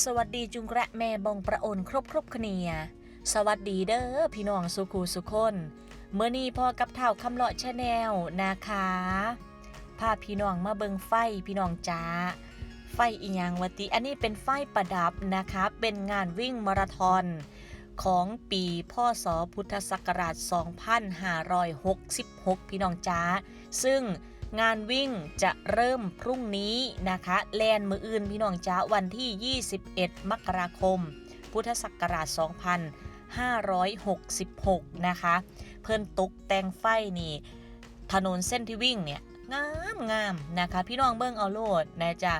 สวัสดีจุงกระแม่บองประโอนครบครบคเนีย สวัสดีเด้อพี่น้องสุขูสุคนเมื่อนี้พอกับเท่าคำเลาะชาแนลนะคะพาพี่น้องมาเบิงไฟพี่น้องจ้า ไฟอีหยังวะติอันนี้เป็นไฟประดับนะคะ เป็นงานวิ่งมาราธอนของปีพศพุทธศักราช 2566 พี่น้องจ้า ซึ่ง งานวิ่งจะเริ่มพรุ่งนี้นะคะ แลนมืออื่นพี่น้องจ้าวันที่ 21 มกราคม พุทธศักราช 2566 นะคะ เพิ่นตกแต่งไฟนี่ ถนนเส้นที่วิ่งเนี่ย งามงามนะคะ พี่น้องเบิ่งเอาโลดนะจ๊ะ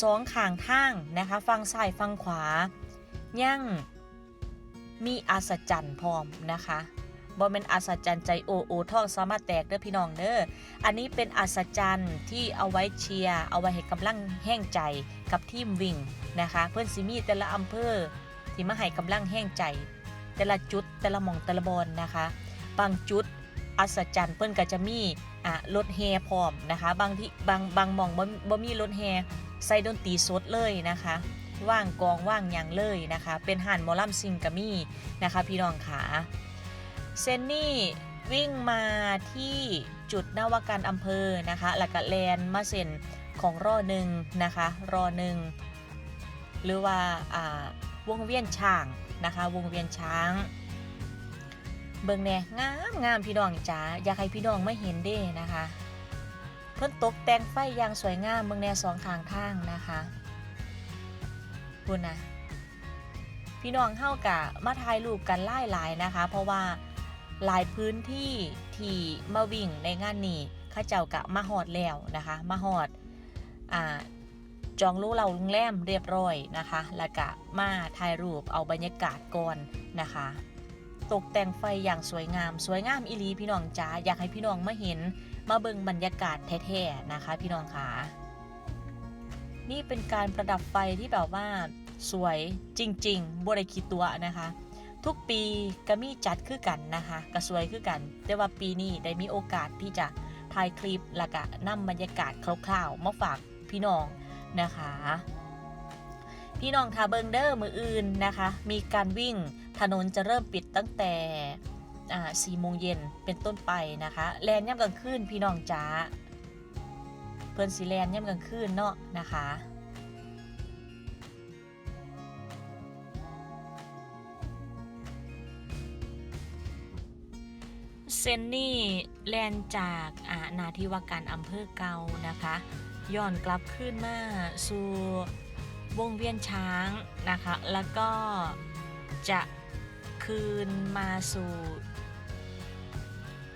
สองข้างทางนะคะฟังซ้ายฟังขวา ยังมีอาสจันพร้อมนะคะ บ่เป็นอาสจันใจโอโอท่องสามารถแตกเด้อพี่น้องเด้ออันนี้เป็นอัศจรรย์ที่เอาไว้เชียร์เอาไว้ให้กำลังแห้งใจกับทีมวิ่งนะคะ เพื่อนซิมีแต่ละอำเภอที่มาให้กำลังแห้งใจ แต่ละจุดแต่ละหมองแต่ละบอลนะคะ บางจุดอัศจรรย์เพื่อนก็จะมีอะรถแฮพร้อมนะคะ บางที่บางบางหมองบ่บ่มีรถแฮใส่ดนตรีสดเลยนะคะว่างกองว่างยังเลยนะคะ เป็นห่านหมอลำซิงกะมี่นะคะ พี่น้องขา เซนนี่วิ่งมาที่จุดนวการอำเภอนะคะแล้วก็แลนมาเซนของรอหนึ่งนะคะรอหนึ่งหรือว่าวงเวียนช้างนะคะ วงเวียนช้าง เบิ่งแน่งามงามพี่น้องจ๋าอยากให้พี่น้องไม่เห็นเด้นะคะ เพิ่นตกแต่งไฟอย่างสวยงามเบิ่งแน่สองข้างทางนะคะคุณนะพี่น้องเฮากะมาถ่ายรูปกันหลายนะคะ เพราะว่า หลายพื้นที่ที่มาวิ่งในงานนี้ข้าเจ้ากะมาหอดแล้วนะคะมาหอดอ่าจองรู้เราโรงแรมเรียบร้อยนะคะ แล้วก็มาถ่ายรูปเอาบรรยากาศก่อนนะคะ ตกแต่งไฟอย่างสวยงาม สวยงามอีลีพี่น้องจ๋าอยากให้พี่น้องมาเห็นมาเบิ่งบรรยากาศแท้ๆนะคะ พี่น้องค่ะนี่เป็นการประดับไฟที่แบบว่าสวยจริงๆบริคิดตัวนะคะ ทุกปีก็มีจัดคือกันนะคะก็สวยคือกัน แต่ว่าปีนี้ได้มีโอกาสที่จะถ่ายคลิปแล้วก็นำบรรยากาศคร่าวๆมาฝากพี่น้องนะคะ พี่น้องทาเบิงเดอร์มืออื่นนะคะ มีการวิ่งถนนจะเริ่มปิดตั้งแต่อ่โมงเย็นเป็นต้นไปนะคะ แลนย่ำกลางคืนพี่น้องจ้าเพิ่อนสีแลนย่ำกลางคืนเนาะนะคะ เซนนี่แลนจากอานาที่ว่าการอำเภอเกานะคะย้อนกลับขึ้นมาสู่วงเวียนช้างนะคะ แล้วก็จะคืนมาสู่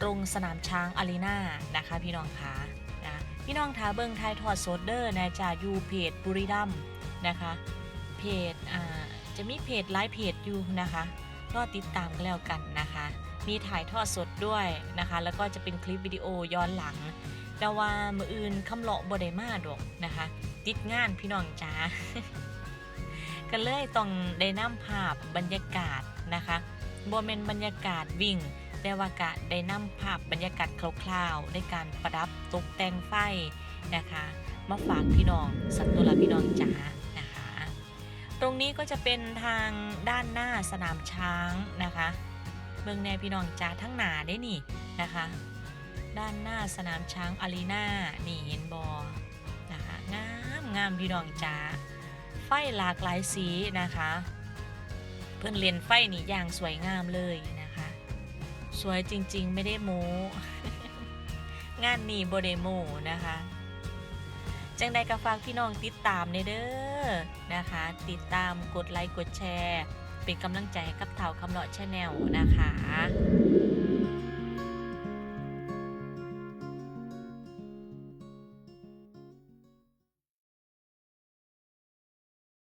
ตรงสนามช้างอารีนานะคะพี่น้องคะนะพี่น้องทาเบิงไทยทอดโซดเดอร์นะจากยูเพจบุรีรัมนะคะเพจอ่าจะมีเพจไลฟ์เพจอยู่นะคะ ก็ติดตามกันแล้วกันนะคะ มีถ่ายทอดสดด้วยนะคะ แล้วก็จะเป็นคลิปวิดีโอย้อนหลังแต่ว่ามืออื่นคำเลาะบไดมาดอกนะคะ ติดงานพี่น้องจ้าก็เลยต้องได้นำภาพบรรยากาศนะคะบเมนบรรยากาศวิ่ง แต่ว่ากะได้นำภาพบรรยากาศคร่าวๆในการประดับตกแต่งไฟนะคะ มาฝากพี่น้องสัตว์ตัวละพี่น้องจ๋านะคะ ตรงนี้ก็จะเป็นทางด้านหน้าสนามช้างนะคะ เมืองแนพี่น้องจ๋าทั้งหนาได้นี่นะคะ ด้านหน้าสนามช้างอารีนานี่เห็นบอนะคะงามงามพี่น้องจ๋าไฟหลากหลายสีนะคะ เพื่อนเรียนไฟนี่อย่างสวยงามเลยนะคะ สวยจริงๆไม่ได้โม้งานนี้โบเดโมนะคะจังใดก็ฝากพี่น้องติดตามในเด้อนะคะ ติดตามกดไลค์กดแชร์ เป็นกำลังใจให้กับเท่าคำเลาะชาแนลนะคะ